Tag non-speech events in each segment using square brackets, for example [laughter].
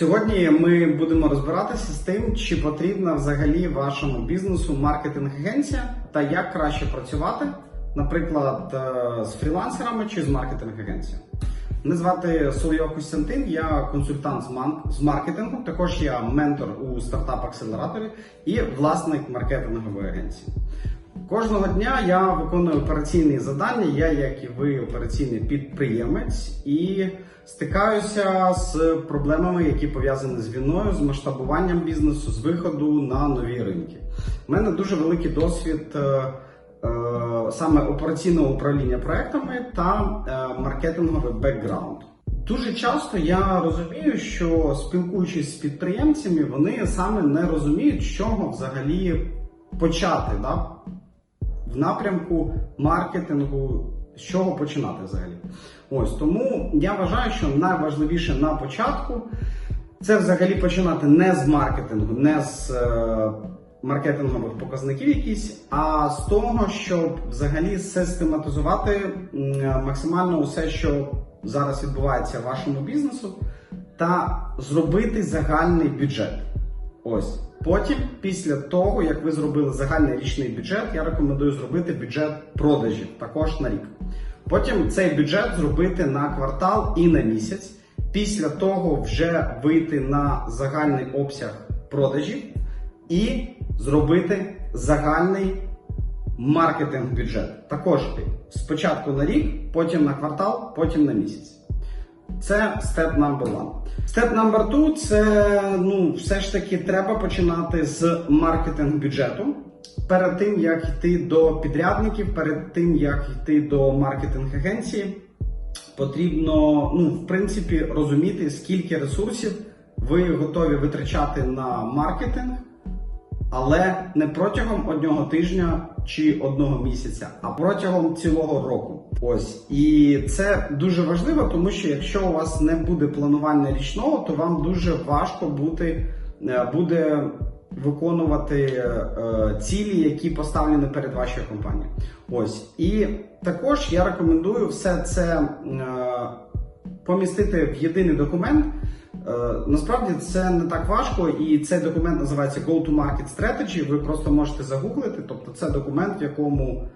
Сьогодні ми будемо розбиратися з тим, чи потрібна взагалі вашому бізнесу маркетинг-агенція та як краще працювати, наприклад, е, з фрілансерами чи з маркетинг-агенцією. Мене звати Соловйов Костянтин, я консультант з маркетингу, також я ментор у стартап акселераторі і власник маркетингової агенції. Кожного дня я виконую операційні завдання. Я, як і ви, операційний підприємець, і стикаюся з проблемами, які пов'язані з війною, з масштабуванням бізнесу, з виходу на нові ринки. У мене дуже великий досвід е, е, саме операційного управління проектами та е, маркетинговий бекграунд. Дуже часто я розумію, що спілкуючись з підприємцями, вони саме не розуміють, з чого взагалі почати. Да? в напрямку маркетингу, з чого починати взагалі. Ось тому я вважаю, що найважливіше на початку це взагалі починати не з маркетингу, не з е, маркетингових показників якісь, а з того, щоб взагалі систематизувати максимально усе, що зараз відбувається в вашому бізнесу, та зробити загальний бюджет. Ось. Потім, після того, як ви зробили загальний річний бюджет, я рекомендую зробити бюджет продажів також на рік. Потім цей бюджет зробити на квартал і на місяць. Після того вже вийти на загальний обсяг продажів і зробити загальний маркетинг бюджет. Також спочатку на рік, потім на квартал, потім на місяць. Це степ номер one. Степ номер two – це ну, все ж таки треба починати з маркетинг бюджету. Перед тим як йти до підрядників, перед тим як йти до маркетинг агенції, потрібно ну, в принципі розуміти, скільки ресурсів ви готові витрачати на маркетинг, але не протягом одного тижня чи одного місяця, а протягом цілого року. Ось і це дуже важливо, тому що якщо у вас не буде планування річного, то вам дуже важко бути е, буде виконувати е, цілі, які поставлені перед вашою компанією. Ось і також я рекомендую все це е, помістити в єдиний документ. Е, Насправді це не так важко, і цей документ називається Go-to-Market Strategy. Ви просто можете загуглити. Тобто, це документ, в якому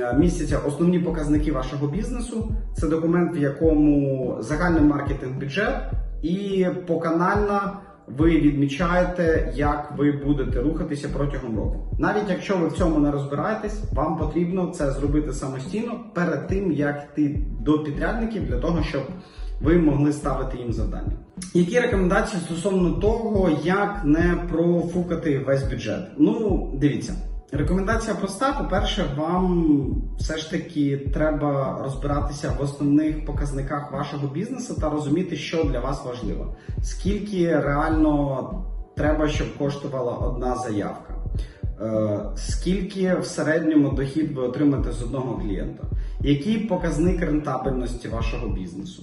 е, містяться основні показники вашого бізнесу. Це документ, в якому загальний маркетинг бюджет і поканально ви відмічаєте, як ви будете рухатися протягом року. Навіть якщо ви в цьому не розбираєтесь, вам потрібно це зробити самостійно перед тим, як йти до підрядників для того, щоб ви могли ставити їм завдання. Які рекомендації стосовно того, як не профукати весь бюджет? Ну, дивіться. Рекомендація проста. По-перше, вам все ж таки треба розбиратися в основних показниках вашого бізнесу та розуміти, що для вас важливо. Скільки реально треба, щоб коштувала одна заявка. Е, Скільки в середньому дохід ви отримаєте з одного клієнта? Який показник рентабельності вашого бізнесу?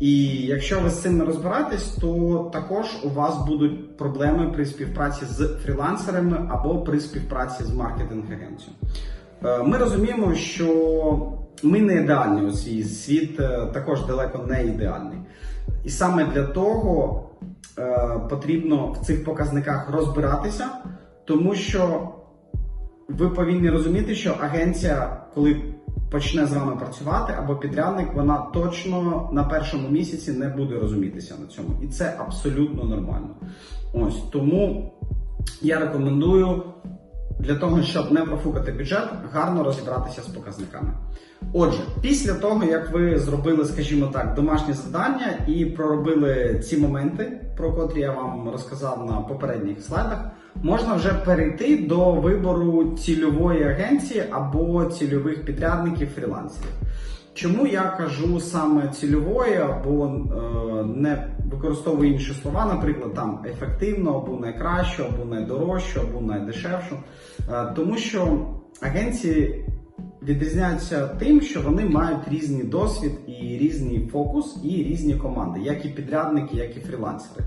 І якщо ви з цим не розбираєтесь, то також у вас будуть проблеми при співпраці з фрілансерами або при співпраці з маркетинг-агенцією. Е, Ми розуміємо, що ми не ідеальні у свій світ е, також далеко не ідеальний. І саме для того е, потрібно в цих показниках розбиратися, тому що ви повинні розуміти, що агенція, коли почне з вами працювати, або підрядник, вона точно на першому місяці не буде розумітися на цьому. І це абсолютно нормально. Ось тому я рекомендую для того, щоб не профукати бюджет, гарно розібратися з показниками. Отже, після того, як ви зробили, скажімо так, домашнє завдання і проробили ці моменти, про котрі я вам розказав на попередніх слайдах, можна вже перейти до вибору цільової агенції або цільових підрядників фрілансерів. Чому я кажу саме цільової або е, не використовую інші слова, наприклад, там ефективно, або найкраще, або найдорожче, або найдешевше. Е, тому що агенції відрізняються тим, що вони мають різний досвід і різний фокус, і різні команди, як і підрядники, як і фрілансери.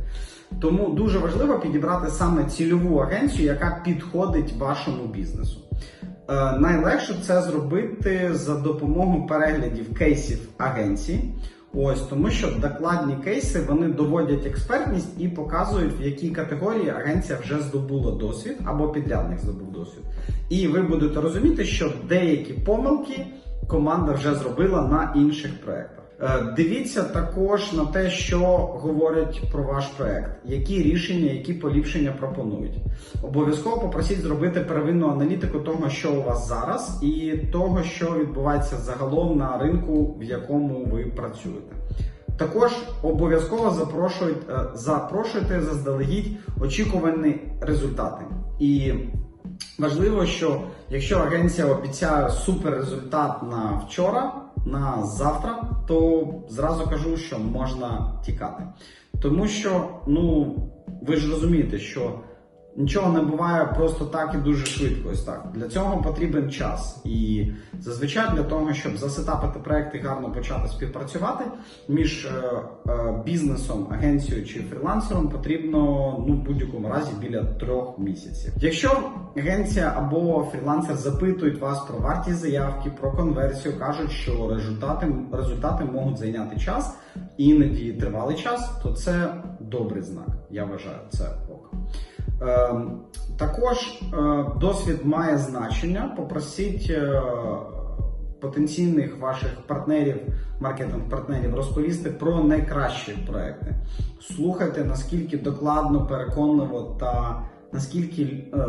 Тому дуже важливо підібрати саме цільову агенцію, яка підходить вашому бізнесу. Е, Найлегше це зробити за допомогою переглядів кейсів агенції. Ось тому, що докладні кейси вони доводять експертність і показують, в якій категорії агенція вже здобула досвід або підрядник здобув досвід. І ви будете розуміти, що деякі помилки команда вже зробила на інших проектах. Е, Дивіться також на те, що говорять про ваш проект, які рішення, які поліпшення пропонують. Обов'язково попросіть зробити первинну аналітику того, що у вас зараз, і того, що відбувається загалом на ринку, в якому ви працюєте. Також обов'язково запрошуйте, е, запрошуйте заздалегідь очікувані результати. І важливо, що якщо агенція обіцяє супер результат на вчора, на завтра, то зразу кажу, що можна тікати. Тому що, ну, ви ж розумієте, що нічого не буває просто так і дуже швидко. Ось так. Для цього потрібен час. І зазвичай для того, щоб засетапити проект і гарно почати співпрацювати між е, е, бізнесом, агенцією чи фрілансером, потрібно ну, в будь-якому разі біля трьох місяців. Якщо агенція або фрілансер запитують вас про вартість заявки, про конверсію, кажуть, що результати, результати можуть зайняти час, іноді тривалий час, то це добрий знак. Я вважаю, це ок. Ем, Також е, досвід має значення. Попросіть е, потенційних ваших партнерів, маркетинг-партнерів розповісти про найкращі проекти. Слухайте, наскільки докладно, переконливо та наскільки, е,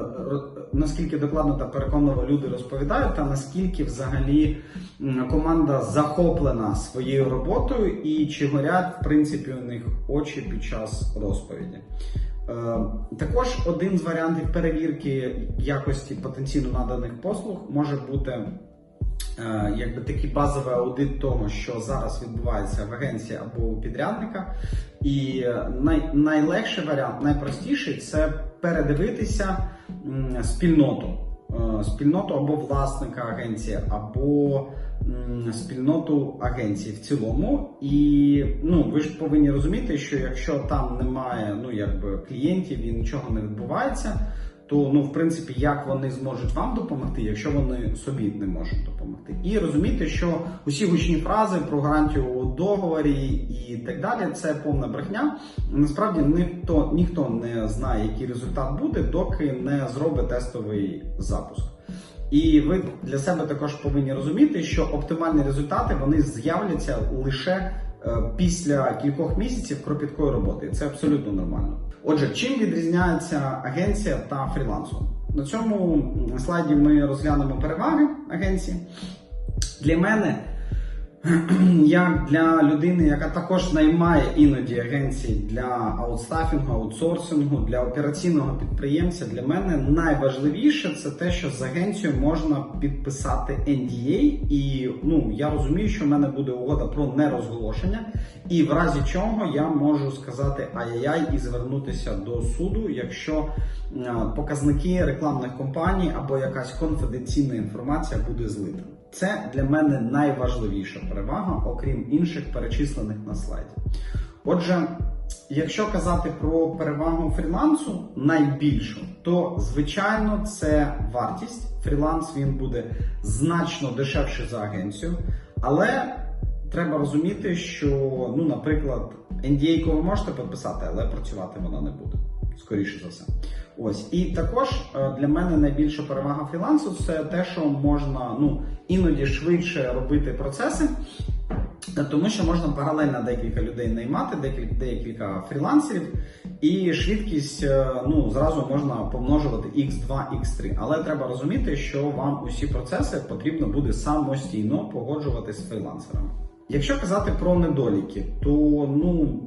наскільки докладно та переконливо люди розповідають, та наскільки взагалі команда захоплена своєю роботою і чи горять в принципі у них очі під час розповіді. Е, Також один з варіантів перевірки якості потенційно наданих послуг може бути е, якби такий базовий аудит того, що зараз відбувається в агенції або у підрядника. І най, найлегший варіант, найпростіший це передивитися спільноту. Е, Спільноту або власника агенції, або спільноту агенції в цілому. І ну, ви ж повинні розуміти, що якщо там немає ну, якби, клієнтів і нічого не відбувається, то ну, в принципі, як вони зможуть вам допомогти, якщо вони собі не можуть допомогти. І розуміти, що усі гучні фрази про гарантію у договорі і так далі це повна брехня. Насправді ніхто, ніхто не знає, який результат буде, доки не зробить тестовий запуск. І ви для себе також повинні розуміти, що оптимальні результати вони з'являться лише після кількох місяців кропіткої роботи. Це абсолютно нормально. Отже, чим відрізняється агенція та фрілансом? На цьому слайді ми розглянемо переваги агенції. Для мене [clears throat] як для людини, яка також наймає іноді агенції для аутстафінгу, аутсорсингу, для операційного підприємця, для мене найважливіше це те, що з агенцією можна підписати NDA, і ну я розумію, що в мене буде угода про нерозголошення, і в разі чого я можу сказати ай-яй і звернутися до суду, якщо е, показники рекламних компаній або якась конфіденційна інформація буде злита. Це для мене найважливіша перевага, окрім інших перечислених на слайді. Отже, якщо казати про перевагу фрілансу найбільшу, то звичайно це вартість. Фріланс він буде значно дешевший за агенцію, але треба розуміти, що, ну, наприклад, NDA ви можете підписати, але працювати вона не буде. Скоріше за все. Ось і також е, для мене найбільша перевага фрілансу це те, що можна ну іноді швидше робити процеси, е, тому що можна паралельно декілька людей наймати, декілька, декілька фрілансерів, і швидкість е, ну зразу можна помножувати x2, x3. Але треба розуміти, що вам усі процеси потрібно буде самостійно погоджувати з фрілансерами. Якщо казати про недоліки, то ну.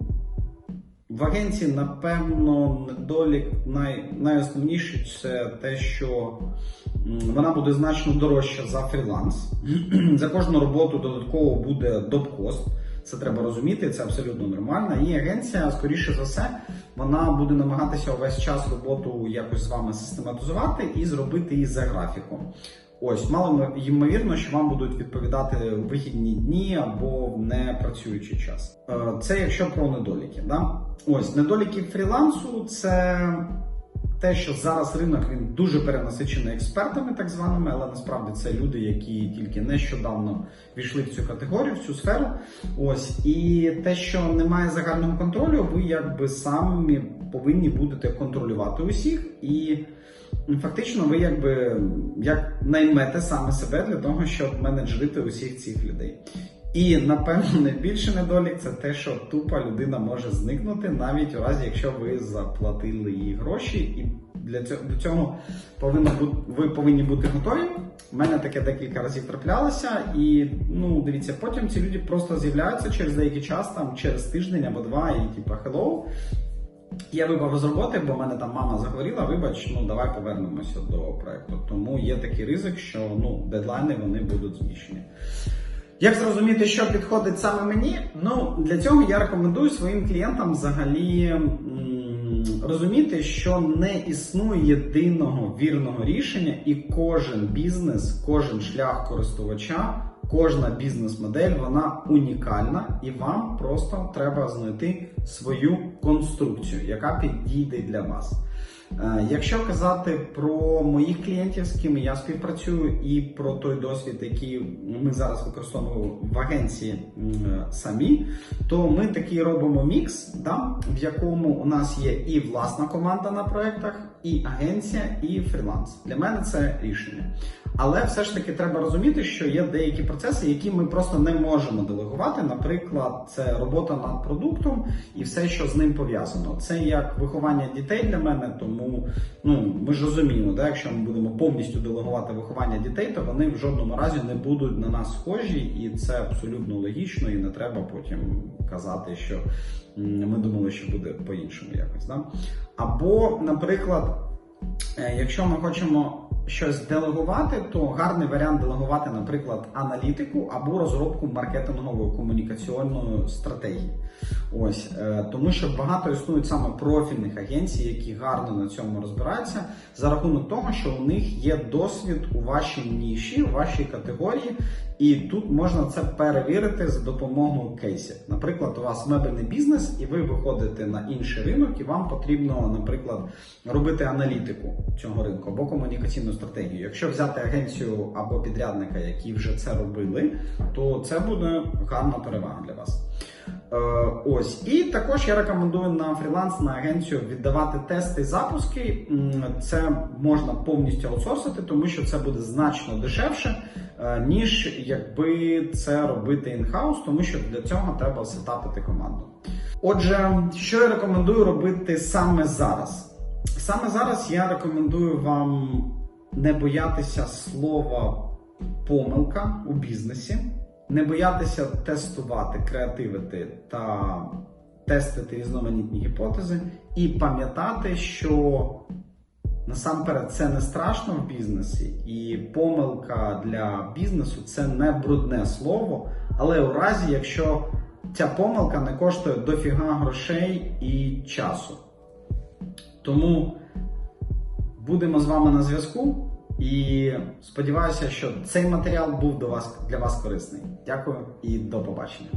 В агенції, напевно, недолік най, найосновніший це те, що вона буде значно дорожча за фріланс. [clears throat] за кожну роботу додатково буде доп-кост. Це треба розуміти, це абсолютно нормально. І агенція, скоріше за все, вона буде намагатися увесь час роботу якось з вами систематизувати і зробити її за графіком. Ось, мало ймовірно, що вам будуть відповідати вихідні дні або в непрацюючий час. Е, Це якщо про недоліки. Да? Ось недоліки фрілансу це те, що зараз ринок він дуже перенасичений експертами, так званими, але насправді це люди, які тільки нещодавно війшли в цю категорію, в цю сферу. Ось і те, що немає загального контролю, ви якби самі повинні будете контролювати усіх і. Фактично, ви якби як наймете саме себе для того, щоб менеджерити усіх цих людей. І напевно найбільший недолік це те, що тупа людина може зникнути, навіть у разі, якщо ви заплатили їй гроші, і для цього до цього повинно бути ви повинні бути готові. У мене таке декілька разів траплялося, і ну дивіться, потім ці люди просто з'являються через деякий час, там через тиждень або два, і типа hello, я випав з роботи, бо в мене там мама захворіла. Вибач, ну давай повернемося до проекту. Тому є такий ризик, що ну дедлайни вони будуть зміщені. Як зрозуміти, що підходить саме мені? Ну для цього я рекомендую своїм клієнтам взагалі м, розуміти, що не існує єдиного вірного рішення, і кожен бізнес, кожен шлях користувача, кожна бізнес-модель вона унікальна, і вам просто треба знайти свою конструкцію, яка підійде для вас. Е, Якщо казати про моїх клієнтів, з ким я співпрацюю, і про той досвід, який ми зараз використовуємо в агенції самі, то ми такий робимо мікс, да, в якому у нас є і власна команда на проектах, і агенція, і фріланс. Для мене це рішення. Але все ж таки треба розуміти, що є деякі процеси, які ми просто не можемо делегувати. Наприклад, це робота над продуктом і все, що з ним пов'язано. Це як виховання дітей для мене, тому ну ми ж розуміємо, да, якщо ми будемо повністю делегувати виховання дітей, то вони в жодному разі не будуть на нас схожі, і це абсолютно логічно, і не треба потім казати, що ми думали, що буде по-іншому якось. Да? Або, наприклад, е, якщо ми хочемо щось делегувати, то гарний варіант делегувати, наприклад, аналітику або розробку маркетингової комунікаційної стратегії. Ось е, тому, що багато існують саме профільних агенцій, які гарно на цьому розбираються, за рахунок того, що у них є досвід у вашій ніші, у вашій категорії, і тут можна це перевірити за допомогою кейсів. Наприклад, у вас мебельний бізнес, і ви виходите на інший ринок, і вам потрібно, наприклад, робити аналітику цього ринку або комунікаційну стратегію. Якщо взяти агенцію або підрядника, які вже це робили, то це буде гарна перевага для вас. Е, ось і також я рекомендую на фріланс на агенцію віддавати тести і запуски. Це можна повністю аутсорсити, тому що це буде значно дешевше, е, ніж якби це робити інхаус, тому що для цього треба сетапити команду. Отже, що я рекомендую робити саме зараз? Саме зараз я рекомендую вам не боятися слова помилка у бізнесі, не боятися тестувати, креативити та тестити різноманітні гіпотези, і пам'ятати, що насамперед це не страшно в бізнесі, і помилка для бізнесу це не брудне слово, але у разі, якщо ця помилка не коштує дофіга грошей і часу. Тому будемо з вами на зв'язку. І сподіваюся, що цей матеріал був до вас для вас корисний. Дякую і до побачення.